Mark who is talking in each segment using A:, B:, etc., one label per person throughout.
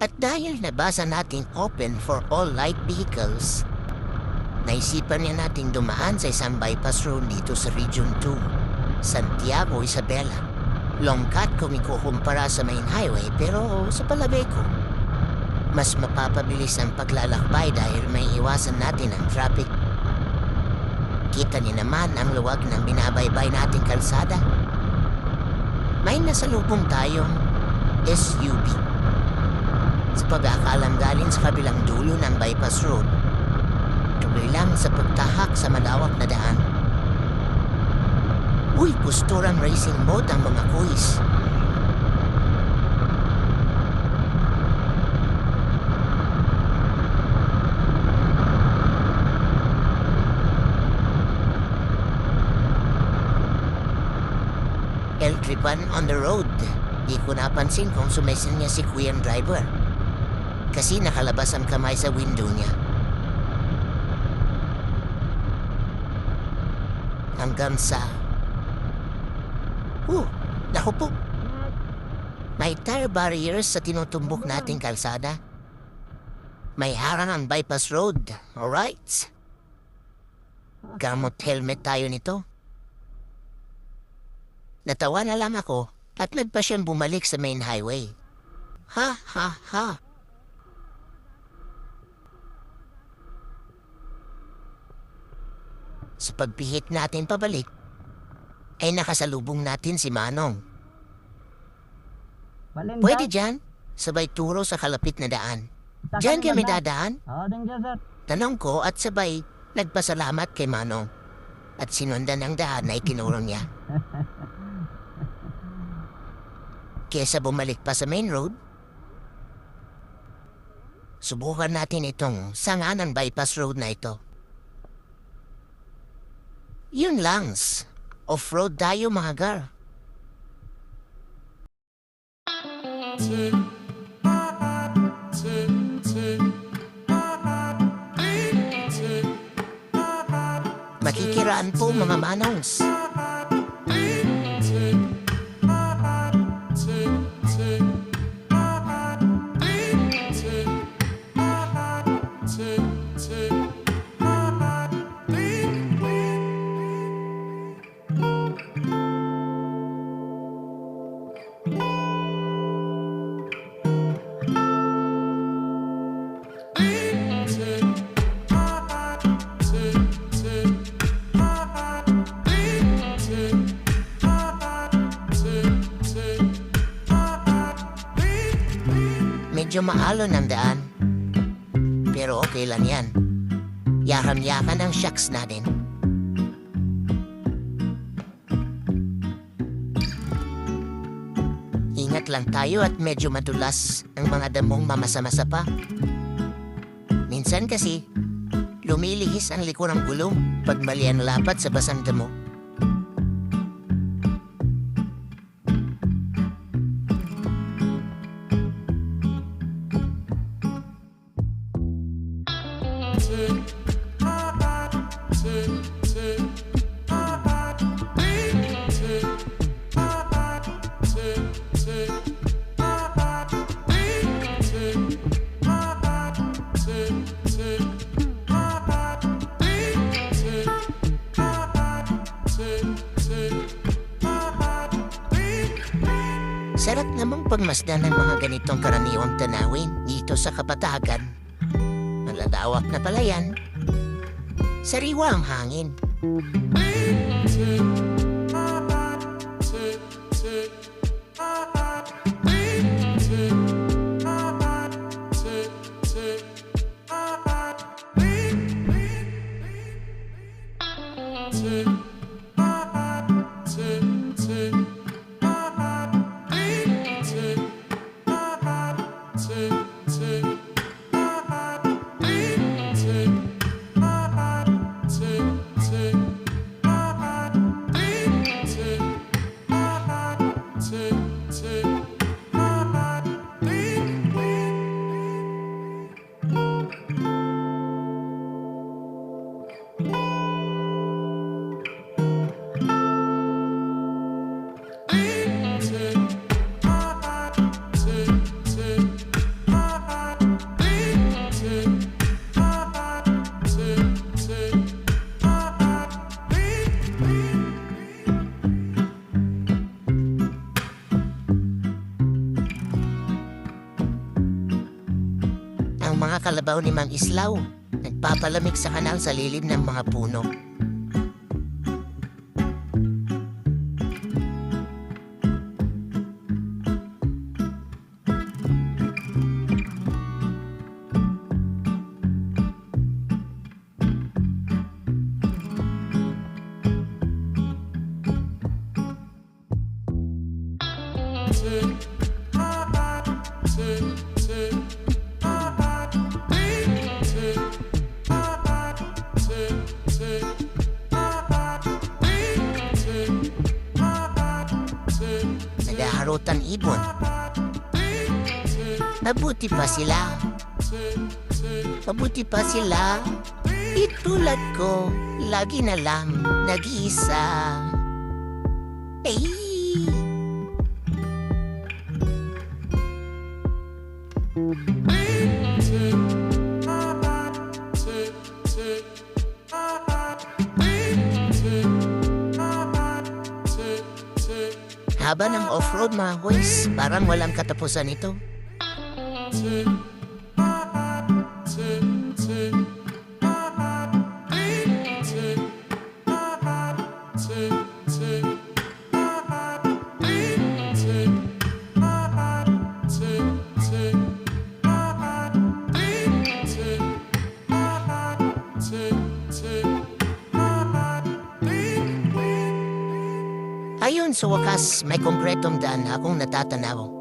A: At dahil nabasa natin open for all light vehicles, naisipan niya nating dumaan sa isang bypass road dito sa Region 2, Santiago, Isabela. Long cut kung ikukumpara sa main highway pero sa palagay ko, mas mapapabilis ang paglalakbay dahil may iwasan natin ang traffic. Kita niyo naman ang luwag ng binabaybay nating kalsada. May nasalubong tayong SUV. Sa pag-aakalang galing sa kabilang dulo ng bypass road, tuloy lang sa pagtahak sa malawak na daan. Uy, posturang racing mode ang mga kuis. El Tripan on the road. Di ko napansin kung sumesin niya si Kuyang driver. Kasi nakalabas ang kamay sa window niya. Hanggang sa... Oh, naku po. May tire barriers sa tinutumbok nating kalsada. May harang ang bypass road. Alright. Gamot helmet tayo nito. Natawa na lang ako at nagpa siyang bumalik sa main highway. Ha ha ha. Sa pagpihit natin pabalik, ay nakasalubong natin si Manong.
B: Balin
A: Pwede dyan, sabay turo sa kalapit na daan. Diyan kami dadaan,
B: dyan,
A: tanong ko at sabay nagpasalamat kay Manong. At sinundan ang daan na itinuro niya. Kesa bumalik pa sa main road, subukan natin itong sanganan bypass road na ito. Yun langs. Off-road tayo mga gar. Makikiraan po mga manongs. Medyo maalon ang daan. Pero okay lang yan. Yakan-yakan ang shocks natin. Ingat lang tayo at medyo madulas ang mga damong mamasa-masa pa. Minsan kasi, lumilihis ang liko ng gulong pag mali ang lapat sa basang damo. pagmasdan ng mga ganitong karaniwang tanawin dito sa kapatagan. Malalawak na pala yan. Sariwa ang hangin. Thank you. take, take. Kalabaw ni Mang Islaw. Nagpapalamig sa kanal sa lilim ng mga puno. Nagaharutan ibon. Mabuti pa sila. Mabuti pa sila. Itulad ko, lagi na lang nag-iisa. Ay! Haba ng off-road mga boys, parang walang katapusan ito. Ayun, sa wakas, may konkretong daan akong natatanaw.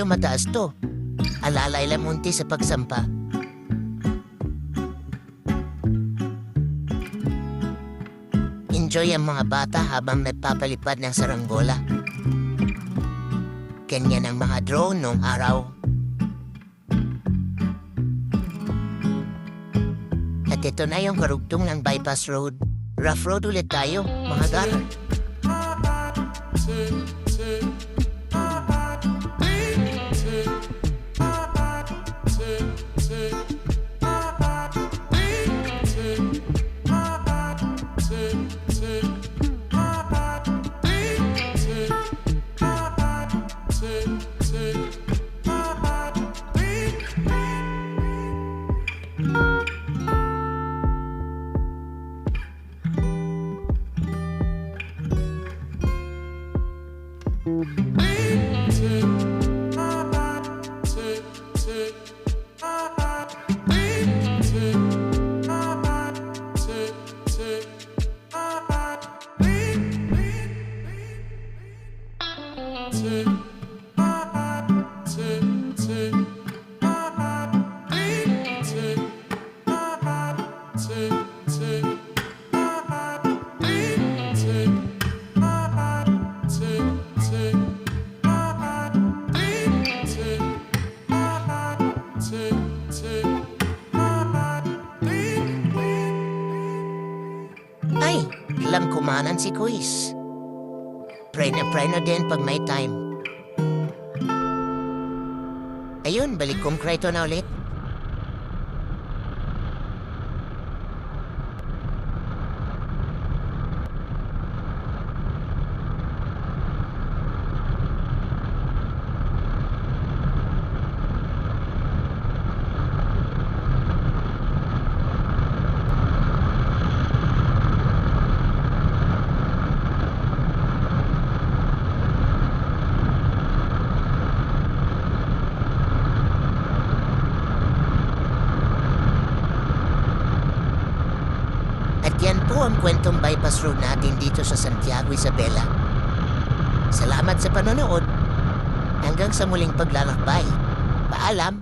A: Medyo mataas to. Alalay lang munti sa pagsampa. Enjoy ang mga bata habang nagpapalipad ng saranggola. Ganyan ang mga drone nung araw. At ito na yung karugtong ng bypass road. Rough road ulit tayo, mga gar. Ay, lang kumanan si Kuis. Pray na pray na din pag may time. Ayun, balik konkreto na ulit. Yan po ang kwentong bypass road natin dito sa Santiago, Isabela. Salamat sa panonood. Hanggang sa muling paglalakbay. Paalam!